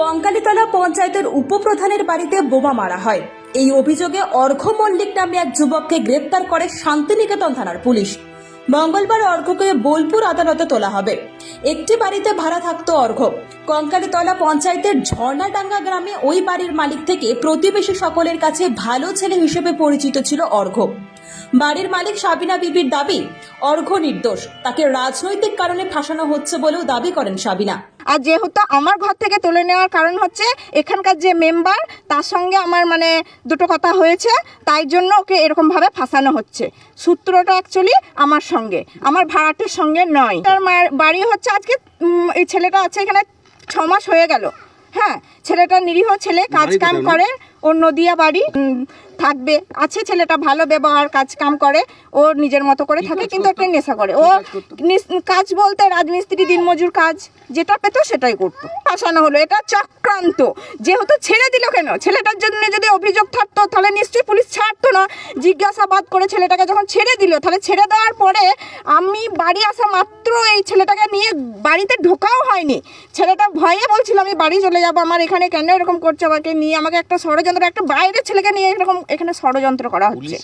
কঙ্কালীতলা পঞ্চায়েতের উপপ্রধানের বাড়িতে বোমা মারা হয়। এই অভিযোগে অর্ঘ মল্লিক নামে এক যুবককে গ্রেপ্তার করে শান্তিনিকেতন থানার পুলিশ। মঙ্গলবার অর্ঘকে বোলপুর আদালতে তোলা হবে। একটি বাড়িতে ভাড়া থাকতো অর্ঘ। কঙ্কালীতলা পঞ্চায়েতের ঝর্ণাডাঙ্গা গ্রামে ওই বাড়ির মালিক থেকে প্রতিবেশী সকলের কাছে ভালো ছেলে হিসেবে পরিচিত ছিল অর্ঘ। বাড়ির মালিক সাবিনা বিবির দাবি, অর্ঘ নির্দোষ। তাকে রাজনৈতিক কারণে ফাঁসানো হচ্ছে বলেও দাবি করেন সাবিনা। আর যেহেতু আমার ঘর থেকে তুলে নেওয়ার কারণ হচ্ছে এখানকার যে মেম্বার তার সঙ্গে আমার মানে দুটো কথা হয়েছে, তাই জন্য ওকে এরকমভাবে ফাঁসানো হচ্ছে। সূত্রটা অ্যাকচুয়ালি আমার সঙ্গে, আমার ভাড়াটির সঙ্গে নয়। তার বাড়ি হচ্ছে আজকে এই ছেলেটা আছে এখানে ছ মাস হয়ে গেল। হ্যাঁ ছেলেটা নিরীহ ছেলে কাজ কাম করে ওর নদিয়া বাড়ি থাকবে। আছে ছেলেটা ভালো ব্যবহার কাজ কাম করে ও নিজের মতো করে থাকে কিন্তু একটা নেশা করে। ও কাজ বলতে রাজমিস্ত্রি দিনমজুর কাজ যেটা পেতো সেটাই করতো। পাশানো হলো এটা চক্রান্ত। যেহেতু ছেড়ে দিল কেন? ছেলেটার জন্য যদি অভিযোগ থাকতো তাহলে নিশ্চয়ই না জিজ্ঞাসাবাদ করে ছেলেটাকে যখন ছেড়ে দিল, তাহলে ছেড়ে দেওয়ার পরে আমি বাড়ি আসা মাত্র এই ছেলেটাকে নিয়ে বাড়িতে ঢোকাও হয়নি। ছেলেটা ভয়ে বলছিল, আমি বাড়ি চলে যাব, আমার এখানে কেন এরকম করছে আমাকে নিয়ে? আমাকে একটা ষড়যন্ত্র, একটা বাইরের ছেলেকে নিয়ে এরকম এখানে ষড়যন্ত্র করা হচ্ছে।